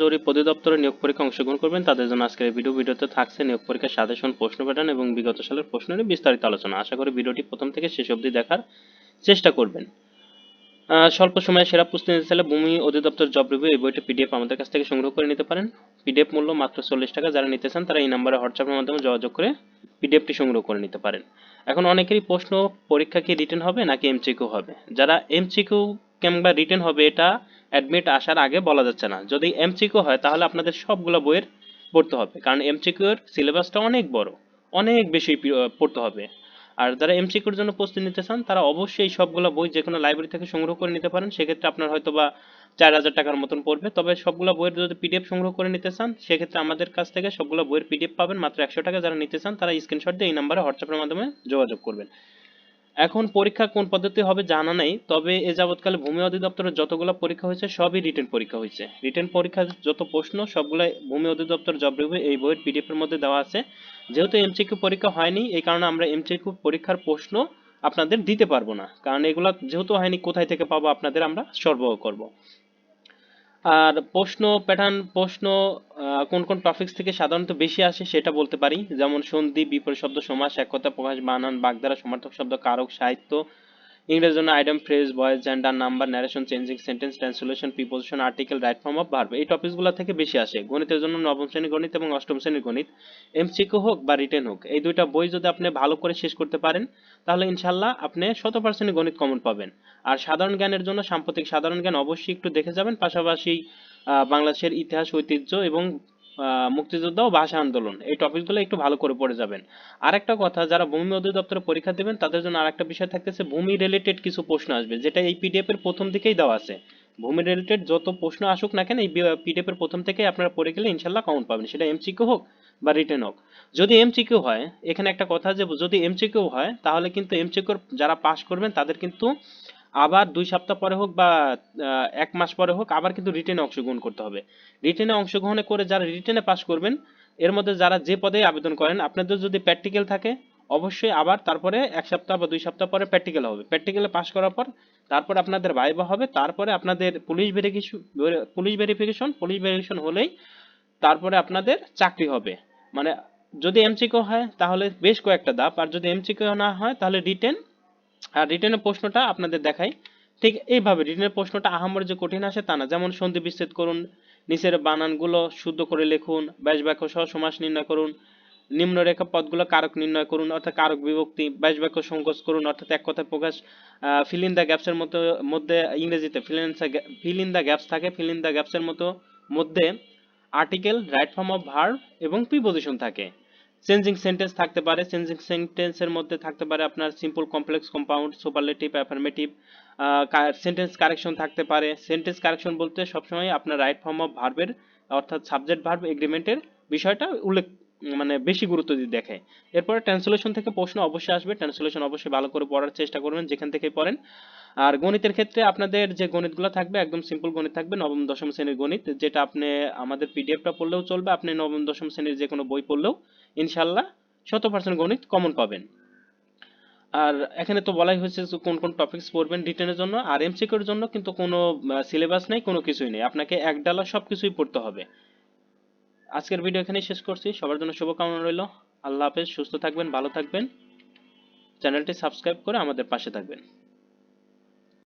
জরিপ অধিদপ্তরে নিয়োগ পরীক্ষা অংশগ্রহণ করবেন। তাদের জন্য আজকের ভিডিও ভিডিওতে থাকছে নিয়োগ পরীক্ষার সাজেশন প্রশ্ন প্যাটার্ন এবং বিগত সালের প্রশ্ন নিয়ে বিস্তারিত আলোচনা। আশা করি ভিডিওটি প্রথম থেকে শেষ অবধি দেখার চেষ্টা করবেন। স্বল্প সময়ে সেরা প্রস্তুতি নিতে চাইলে ভূমি অধিদপ্তর জব রিভিউ এই বইটি পিডিএফ আমাদের কাছ থেকে সংগ্রহ করে নিতে পারেন। পিডিএফ মূল্য মাত্র চল্লিশ টাকা। যারা নিতে চান তারা এই নাম্বারে হোয়াটসঅ্যাপের মাধ্যমে যোগাযোগ করে পিডিএফটি সংগ্রহ করে নিতে পারেন। এখন অনেকেরই প্রশ্ন, পরীক্ষা কি রিটেন হবে নাকি এমসিকিউ হবে? যারা এমসিকিউ কিংবা রিটেন হবে এটা অ্যাডমিট আসার আগে বলা যাচ্ছে না। যদি এমসিকিউ হয় তাহলে আপনাদের সবগুলো বইয়ের পড়তে হবে। কারণ এমসিকিউ এর সিলেবাসটা অনেক বড়। অনেক বেশি পড়তে হবে। আর যারা এমসিকিউর জন্য প্রস্তুতি নিতে চান, তারা অবশ্যই সবগুলো বই যে কোনো লাইব্রেরি থেকে সংগ্রহ করে নিতে পারেন। সেক্ষেত্রে আপনার হয়তো বা চার হাজার টাকার মতন পড়বে। তবে সবগুলো বইয়ের যদি পিডিএফ সংগ্রহ করে নিতে চান, সেক্ষেত্রে আমাদের কাছ থেকে সবগুলো বইয়ের পিডিএফ পাবেন। মাত্র একশো টাকা যারা নিতে চান, তারা স্ক্রিনশট দিয়ে এই নাম্বারে হোয়াটসঅ্যাপের মাধ্যমে যোগাযোগ করবেন। এখন পরীক্ষা কোন পদ্ধতি হবে জানা নেই, তবে এ যাবৎকালে ভূমি অধিদপ্তরের যতগুলো পরীক্ষা হয়েছে, সবই রিটেন পরীক্ষা হয়েছে। রিটেন পরীক্ষার যত প্রশ্ন, সবগুলাই ভূমি অধিদপ্তর জব রিভিউ এই বইয়ের পিডিএফ এর মধ্যে দেওয়া আছে। যেহেতু এমসিকিউ পরীক্ষা হয়নি, এই কারণে আমরা এমসিকিউ পরীক্ষার প্রশ্ন আপনাদের দিতে পারব না। কারণ এগুলা যেহেতু হয়নি, কোথায় থেকে পাবো আপনাদের আমরা সরবরাহ করব। আর প্রশ্ন, প্যাটার্ন প্রশ্ন কোন কোন টপিকস থেকে সাধারণত বেশি আসে সেটা বলতে পারি। যেমন সন্ধি, বিপরীত শব্দ, সমাস এক কথা প্রকাশ, বানান, বাগধারা, সমার্থক শব্দ, কারক, সাহিত্য ইংরেজির জন্য item phrase voice gender number narration changing sentence translation preposition article right form of verb এই টপিকসগুলো থেকে বেশি আসে। গণিতের জন্য নবম শ্রেণির গণিত এবং অষ্টম শ্রেণির গণিত এমসিকিউ হোক বা রিটেন হোক, এই দুইটা বই যদি আপনি ভালো করে শেষ করতে পারেন, তাহলে ইনশাল্লাহ আপনি শত পার্সেন্ট গণিত কমন পাবেন। আর সাধারণ জ্ঞানের জন্য সাম্প্রতিক সাধারণ জ্ঞান অবশ্যই একটু দেখে যাবেন, পাশাপাশি বাংলাদেশের ইতিহাস, ঐতিহ্য এবং মুক্তিযুদ্ধ ও ভাষা আন্দোলন। এই টপিকগুলো একটু ভালো করে পড়ে যাবেন। আরেকটা কথা, যারা ভূমি অধিদপ্তরে পরীক্ষা দেবেন, তাদের জন্য আরেকটা বিষয় থাকতেছে, ভূমি রিলেটেড কিছু প্রশ্ন আসবে, যেটা এই পিডিএফ এর প্রথম দিকেই দেওয়া আছে। ভূমি রিলেটেড যত প্রশ্ন আসুক না কেন, এই পিডিএফ এর প্রথম থেকেই আপনারা পড়ে গেলে ইনশাল্লাহ কমন পাবেন, সেটা এমসিকিউ হোক বা রিটেন হোক। যদি এমসিকিউ হয়, এখানে একটা কথা যে যদি এমসিকিউ হয়, তাহলে কিন্তু এমসিকিউ যারা পাস করবেন, তাদের কিন্তু আবার দুই সপ্তাহ পরে হোক বা এক মাস পরে হোক আবার কিন্তু রিটেনে অংশগ্রহণ করতে হবে। রিটেনে অংশগ্রহণ করে যারা রিটেনে পাস করবেন, এর মধ্যে যারা যে পদে আবেদন করেন, আপনাদের যদি প্র্যাকটিক্যাল থাকে, অবশ্যই আবার তারপরে এক সপ্তাহ বা দুই সপ্তাহ পরে প্র্যাকটিক্যাল হবে। প্র্যাকটিক্যালে পাস করার পর তারপরে আপনাদের ভাইবা হবে, তারপরে আপনাদের police verification police verification police verification হলেই তারপরে আপনাদের চাকরি হবে। মানে যদি এমসিকিউ হয়, তাহলে বেশ কয়েকটা ধাপ, আর যদি এমসিকিউ না হয়, তাহলে রিটেন আর রিটেনের প্রশ্নটা আপনাদের দেখাই। ঠিক এইভাবে রিটেনের প্রশ্নটা আহামর যে কঠিন আসে তা না। যেমন সন্ধি বিচ্ছেদ করুন, নিচের বানানগুলো শুদ্ধ করে লিখুন ব্যাস বাক্য সহ সমাস নির্ণয় করুন নিম্নরেখা পদগুলো কারক নির্ণয় করুন, অর্থাৎ কারক বিভক্তি ব্যাস বাক্য সংকোচ করুন, অর্থাৎ এক কথায় প্রকাশ ফিল দ্য গ্যাপসের মতো, মধ্যে ইংরেজিতে ফিল ইন দ্য গ্যাপস থাকে ফিল দ্য গ্যাপসের মতো মধ্যে article right form of verb এবং প্রিপোজিশন থাকে। চেঞ্জিং সেন্টেন্স থাকতে পারে চেঞ্জিং সেন্টেন্সের মধ্যে থাকতে পারে আপনার simple complex compound superlative affirmative sentence correction থাকতে পারে। সেন্টেন্স কারেকশন বলতে সবসময় আপনার রাইট ফর্ম অফ ভার্বের অর্থাৎ সাবজেক্ট ভার্ব এগ্রিমেন্টের বিষয়টা উল্লেখ মানে বেশি গুরুত্ব দিয়ে দেখে এরপরে ট্রান্সলেশন থেকে প্রশ্ন অবশ্যই আসবে। ট্রান্সলেশন অবশ্যই ভালো করে পড়ার চেষ্টা করবেন, যেখান থেকে পড়েন। আর গণিতের ক্ষেত্রে আপনাদের যে গণিতগুলো থাকবে, একদম সিম্পল গণিত থাকবে, নবম, দশম শ্রেণির গণিত, যেটা আপনি আমাদের পিডিএফটা পড়লেও চলবে, আপনি নবম, দশম শ্রেণির যে কোনো বই পড়লেও ইনশাল্লাহ শত পার্সেন্ট গণিত কমন পাবেন। আর এখানে তো বলাই হয়েছে যে কোন কোন টপিকস পড়বেন রিটেনের জন্য, আর এমসিকিউর জন্য কিন্তু কোনো সিলেবাস নেই, কোনো কিছুই নেই। আপনাকে এক ডালা সব কিছুই পড়তে হবে। আজকের ভিডিও এখানেই শেষ করছি। সবার জন্য শুভকামনা রইল। আল্লাহ হাফেজ, সুস্থ থাকবেন, ভালো থাকবেন। চ্যানেলটি সাবস্ক্রাইব করে আমাদের পাশে থাকবেন।